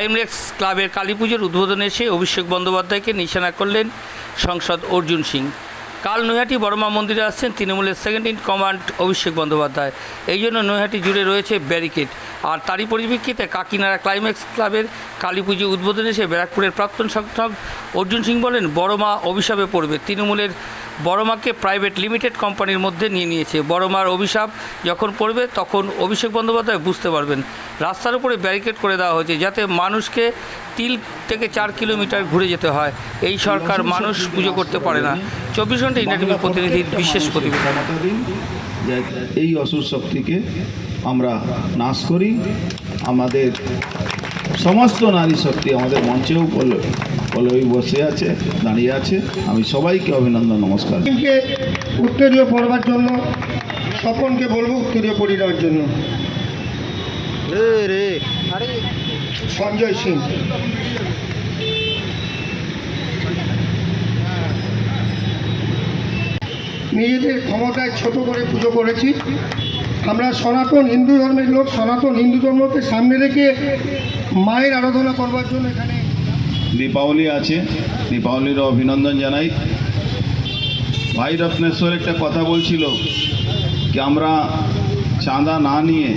Climax ক্লাবের কালী পুজোর উদ্বোধনে এসে অভিষেক বন্দ্যোপাধ্যায়কে নিশানা করলেন সংসদ অর্জুন সিং। কাল নৈহাটি বড়মা মন্দিরে আসছেন তৃণমূলের second in command Abhishek Bandyopadhyay. এই জন্য নৈহাটি জুড়ে রয়েছে ব্যারিকেড আর তারই পরিপ্রেক্ষিতে কাকিনাড়া ক্লাইম্যাক্স ক্লাবের কালী পুজো উদ্বোধনে এসে ব্যারাকপুরের প্রাক্তন সংসদ অর্জুন সিং বলেন, বড়মা অভিশাপে পড়বে। তৃণমূলের বড়মাকে প্রাইভেট লিমিটেড কোম্পানির মধ্যে নিয়ে নিয়েছে। বড়মার অভিশাপ যখন পড়বে তখন অভিষেক বন্দ্যোপাধ্যায় বুঝতে পারবেন। রাস্তার উপরে ব্যারিকেড করে দেওয়া হয়েছে যাতে মানুষকে তিল থেকে চার কিলোমিটার ঘুরে যেতে হয়। এই সরকার মানুষ পুজো করতে পারে না। চব্বিশ ঘণ্টা ইন্ডিয়া টিভির প্রতিনিধির বিশেষ প্রতিবেদন। এই অসুর শক্তিকে আমরা নাশ করি। আমাদের সমস্ত নারী শক্তি আমাদের মঞ্চেও পল্ল- পল্লবী বসে আছে দাঁড়িয়ে আছে। আমি সবাইকে অভিনন্দন নমস্কার। কে উত্তরীয় পড়বার জন্য স্বপনকে বলব উত্তরীয় পরিবার জন্য। সঞ্জয় সিং। নিজেদের ক্ষমতায় ছোট করে পুজো করেছি। আমরা সনাতন হিন্দু ধর্মের লোক সনাতন হিন্দু ধর্মকে সামনে রেখে মায়ের আরাধনা করবার জন্য এখানে দীপাবলি আছে। দীপাবলিরও অভিনন্দন জানাই। ভাই রত্নেশ্বর একটা কথা বলছিল কি আমরা চাঁদা না নিয়ে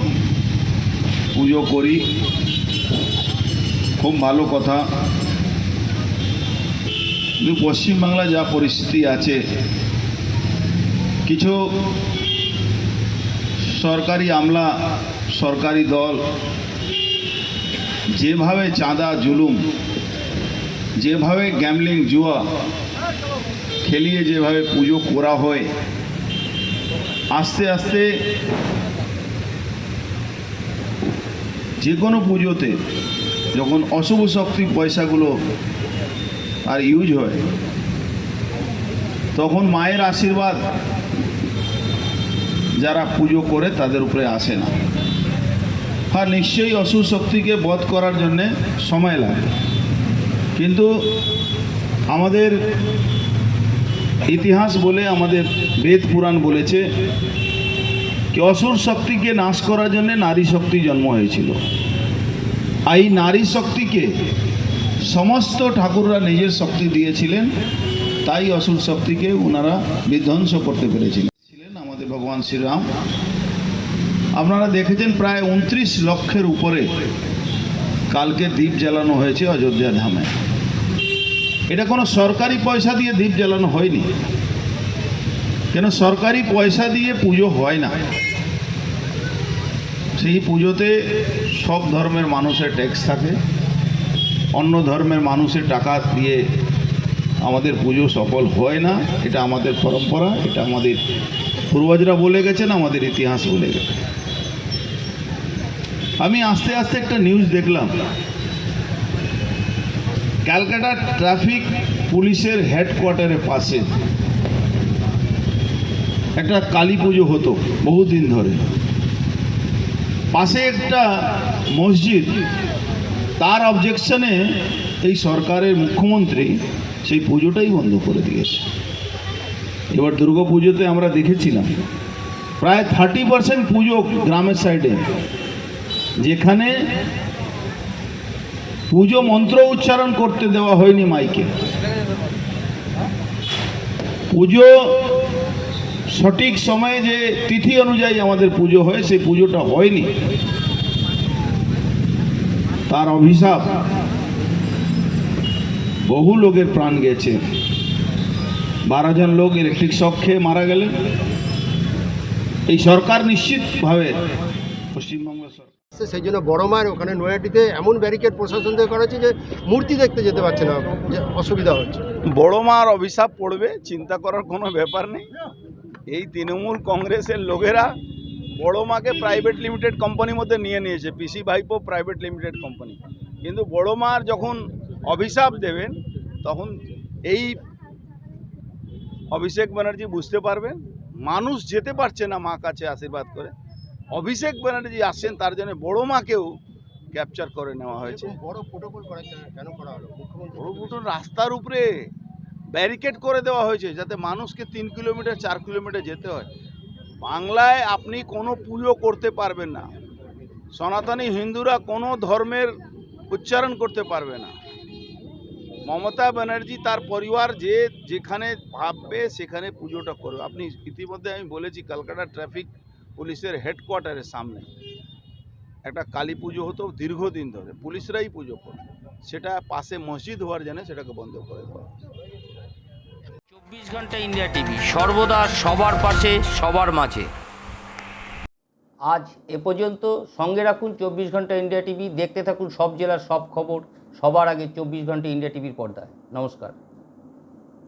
পুজো করি। খুব ভালো কথা। কিন্তু পশ্চিমবাংলা যা পরিস্থিতি আছে, কিছু সরকারি আমলা, সরকারি দল যেভাবে চাঁদা জুলুম যেভাবে গ্যামলিং জুয়া খেলিয়ে যেভাবে পুজো করা হয়, আস্তে আস্তে যে কোনো পুজোতে যখন অশুভ শক্তি পয়সাগুলো আর ইউজ হয়, তখন মায়ের আশীর্বাদ যারা পুজো করে তাদের উপরে আসে না। আর নিশ্চয়ই অশুভ শক্তিকে বধ করার জন্যে সময় লাগে। কিন্তু আমাদের ইতিহাস বলে, আমাদের বেদ পুরাণ বলেছে কি অসুর শক্তিকে নাশ করার জন্য নারী শক্তি জন্ম হয়েছিল। আর এই নারী শক্তিকে সমস্ত ঠাকুররা নিজের শক্তি দিয়েছিলেন, তাই অসুর শক্তিকে ওনারা বিধ্বংস করতে পেরেছিলেন। ছিলেন আমাদের ভগবান শ্রীরাম। আপনারা দেখেছেন প্রায় উনত্রিশ লক্ষের উপরে কালকে দ্বীপ জ্বালানো হয়েছে অযোধ্যা ধামে। এটা কোনো সরকারি পয়সা দিয়ে দ্বীপ জ্বালানো হয়নি। কেন সরকারি পয়সা দিয়ে পুজো হয় না? সেই পুজোতে সব ধর্মের মানুষের ট্যাক্স থাকে। অন্য ধর্মের মানুষের টাকা দিয়ে আমাদের পুজো সফল হয় না। এটা আমাদের পরম্পরা, এটা আমাদের পূর্বজরা বলে গেছেন, আমাদের ইতিহাস বলে গেছে। আমি আস্তে আস্তে একটা নিউজ দেখলাম। ক্যালকাটা ট্রাফিক পুলিশের হেডকোয়ার্টারের পাশে। একটা কালী পুজো হতো বহুদিন ধরে। পাশে একটা মসজিদ, তার অবজেকশনে এই সরকারের মুখ্যমন্ত্রী সেই পুজোটাই বন্ধ করে দিয়েছে। এবার দুর্গা পুজোতে আমরা দেখেছিলাম, প্রায় থার্টি পার্সেন্ট পুজো গ্রামের সাইডে যেখানে পুজো মন্ত্র উচ্চারণ করতে দেওয়া হয়নি মাইকে। পুজো সঠিক সময়ে যে তিথি অনুযায়ী আমাদের পুজো হয় সেই পুজোটা হয়নি। তার অভিশাপ বহু লোকের প্রাণ গেছে। বারো জন লোক ইলেকট্রিক শখ খেয়ে মারা গেলেন। এই সরকার নিশ্চিতভাবে আসছে, সেই জন্য বড় মায়ের ওখানে নয়াটিতে এমন ব্যারিকেড প্রশাসন থেকে হচ্ছে যে মূর্তি দেখতে যেতে পারছে না, যে অসুবিধা হচ্ছে। বড় মার অভিশাপ পড়বে, চিন্তা করার কোনো ব্যাপার নেই। এই তৃণমূল কংগ্রেসের লোকেরা বড় মাকে প্রাইভেট লিমিটেড কোম্পানির মধ্যে নিয়ে নিয়েছে পিসি ভাইপো প্রাইভেট লিমিটেড কোম্পানি কিন্তু বড় মার যখন অভিশাপ দেবেন, তখন এই অভিষেক ব্যানার্জি বুঝতে পারবেন, মানুষ যেতে পারছে না মা কাছে আশীর্বাদ করে। অভিষেক ব্যানার্জি আসছেন তার জন্য বড় মাকেও ক্যাপচার করে নেওয়া হয়েছে। বড় রাস্তার উপরে ব্যারিকেড করে দেওয়া হয়েছে যাতে মানুষকে তিন কিলোমিটার চার কিলোমিটার যেতে হয়। বাংলায় আপনি কোনো পুজো করতে পারবেন না। সনাতনী হিন্দুরা কোনো ধর্মের উচ্চারণ করতে পারবে না। মমতা ব্যানার্জি তার পরিবার যে যেখানে ভাববে সেখানে পুজোটা করবে। আপনি ইতিমধ্যে আমি বলেছি কলকাতা ট্রাফিক পুলিশের হেডকোয়ার্টারের সামনে। একটা কালী পুজো হতো দীর্ঘদিন ধরে পুলিশরাই পুজো করে সেটা পাশে মসজিদ হওয়ার জন্য সেটাকে বন্ধ করে দেওয়া চব্বিশ ঘণ্টা ইন্ডিয়া টিভি সর্বদা সবার পাশে সবার মাঝে। আজ এ পর্যন্ত সঙ্গে রাখুন চব্বিশ ঘণ্টা ইন্ডিয়া টিভি দেখতে থাকুন সব জেলার সব খবর সবার আগে চব্বিশ ঘণ্টা ইন্ডিয়া টিভির পর্দায়। নমস্কার।